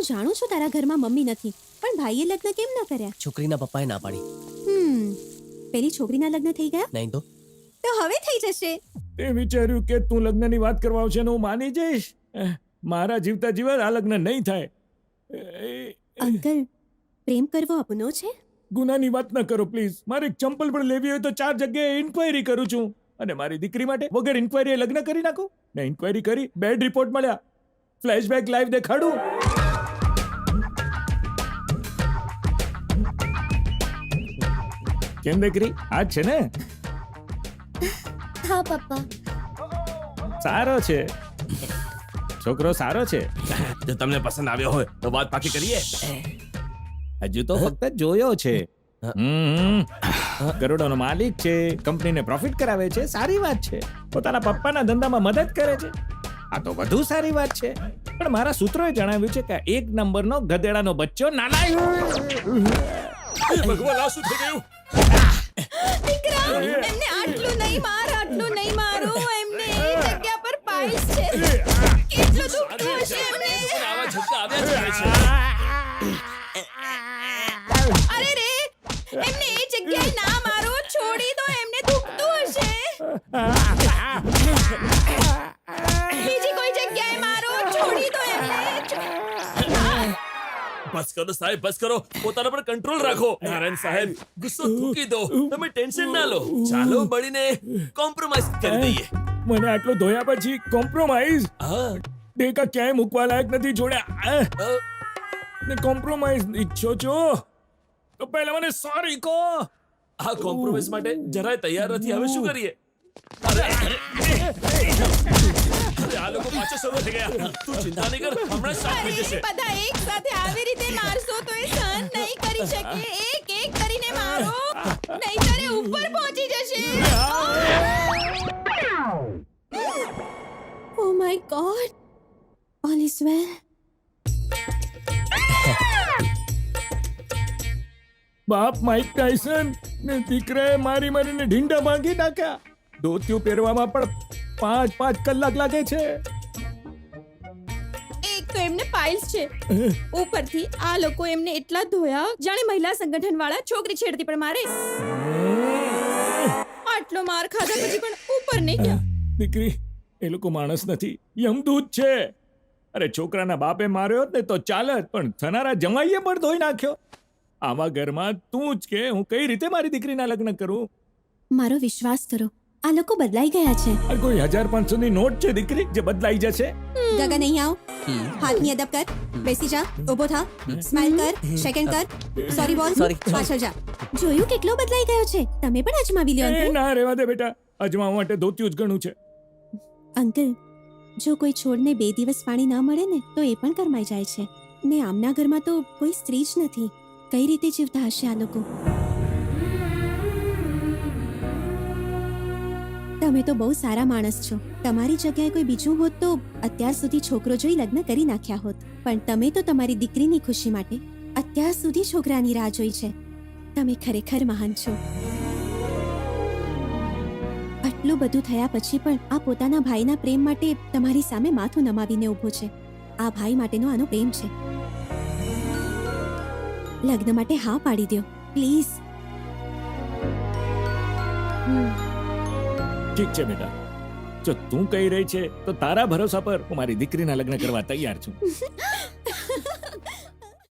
હું જાણું છું તારા ઘરમાં મમ્મી નથી પણ ભાઈએ લગ્ન કેમ ન કર્યા? છોકરીના પપ્પાએ ના પાડી. હમ પેલી છોકરીના લગ્ન થઈ ગયા? નહીં તો? તો હવે થઈ જશે. તે વિચાર્યું કે તું લગ્નની વાત કરવા આવશે ને હું માની જઈશ? મારા જીવતા જીવન આ લગ્ન નહીં થાય. એ, અંકલ પ્રેમ કરવો અપનો છે? ગુનાની વાત ન કરો પ્લીઝ. મારે એક ચંપલ પણ લેવી હોય તો ચાર જગ્યાએ ઇન્ક્વાયરી કરું છું. અને મારી દીકરી માટે વગર ઇન્ક્વાયરીએ લગ્ન કરી નાખું? ને ઇન્ક્વાયરી કરી બેડ રિપોર્ટ મળ્યા. ફ્લેશબેક લાઈવ દેખાડું. કેમ દીકરી? આ જ છે ને? હા પપ્પા. સારો છે. છોકરો સારો છે. જો તમને પસંદ આવ્યો હોય તો વાત પાકી કરીએ. હજુ તો ફક્ત જોયો છે. હમ. કરોડોનો માલિક છે કંપનીને પ્રોફિટ કરાવે છે સારી વાત છે. પોતાના પપ્પાના ધંધામાં મદદ કરે છે. આ તો વધુ સારી વાત છે. પણ મારા સૂત્રોએ જણાવ્યું છે કે એક નંબરનો ગધેડાનો બચ્ચો નાના ભગવાન આ શું થઈ ગયું? વિક્રમ એમને આટલું નહીં માર આટલું નહીં મારો એમને એ જગ્યા પર પાઇલ્સ છે. કેટલું દુખતું હશે એમને. આવા ઝટકા આવ્યા જ કરે છે. અરે રે એમને એ જગ્યાએ ના મારો છોડી દો એમને દુખતું હશે. બસ કરો સાહેબ બસ કરો. પોતાના પર કંટ્રોલ રાખો. નારાયણ સાહેબ ગુસ્સો થૂકી દો. તમે ટેન્શન ના લો. ચાલો મળીને કોમ્પ્રોમાઇઝ કરી દઈએ. મને આટલો ધોયા પછી કોમ્પ્રોમાઇઝ હા. દેકા ક્યાંય મૂકવા લાયક નથી જોડ્યા ને કોમ્પ્રોમાઇઝ ઈચ્છો છો? તો પહેલા મને સોરી કહો. આ કોમ્પ્રોમાઇઝ માટે જરાય તૈયાર નથી. હવે શું કરીએ? અરે અરે, અરે, આ લોકો પાછા શરૂ થઈ ગયા તું ચિંતા નહીં કર હમણાં જ સાફ થઈ અરે જશે બધા એક સાથે આવી રીતે મારશો તો એ સહન નહીં કરી શકે એક એક કરીને મારો નહીંતર એ ઉપર પહોંચી જશે ઓ my god all is well બાપ માઇક ટાયસન ને દીકરાએ મારી મારીને ઢીંડા ભાંગી નાખ્યા ધોતિયું પહેરવામાં પણ પાંચ પાંચ કલાક લાગે છે. એક તો એમને પાઇલ્સ છે. ઉપરથી આ લોકો એમને એટલા ધોયા જાણે મહિલા સંગઠન વાળા છોકરી છેડતી પણ મારે. આટલો માર ખાધા પછી પણ ઉપર નહીં ગયા. દીકરી એ લોકો માણસ નથી યમદૂત છે. અરે છોકરાના બાપે માર્યો ને તો ચાલત પણ થનારા જમાઈએ પણ ધોઈ નાખ્યો. આવા ઘરમાં તું જ કે હું કઈ રીતે મારી દીકરીના લગ્ન કરું? મારો વિશ્વાસ કરો. આ લોકો બદલાઈ ગયા છે. આ કોઈ હજાર પાંચસો ની નોટ છે દીકરી જે બદલાઈ જશે? ગગન અહીં આવ. હાથની અદબ કર. બેસી જા. ઊભો થા. સ્માઈલ કર. સેકન્ડ કર. સોરી બોલ. પાછળ જા. જોયું કેટલો બદલાઈ ગયો છે? તમે પણ અજમાવી લ્યો અંકલ. ના રેવા દે બેટા. અજમાવા માટે ધોતિયું જ ઘણું છે. અંકલ જો કોઈ છોડને બે દિવસ પાણી ના મળે ને તો એ પણ કરમાઈ જાય છે. ને આમના ઘરમાં તો કોઈ સ્ત્રી જ નથી. કઈ રીતે જીવતા હશે આ લોકો? તમે તો બહુ સારા માણસ છો. તમારી જગ્યાએ કોઈ બીજું હોત તો અત્યાર સુધી છોકરો જોઈ લગ્ન કરી નાખ્યા હોત. પણ તમે તો તમારી દીકરીની ખુશી માટે અત્યાર સુધી છોકરાની રાહ જોઈ છે. તમે ખરેખર મહાન છો. આટલું બધું થયા પછી પણ આ પોતાના ભાઈના પ્રેમ માટે તમારી સામે માથું નમાવીને ઊભો છે. આ ભાઈ માટેનો આનો પ્રેમ છે. લગ્ન માટે હા પાડી દો પ્લીઝ. ઠીક છે બેટા. જો તું કહી રહી છે, તો તારા ભરોસા પર હું મારી દીકરીના લગ્ન કરવા તૈયાર છું.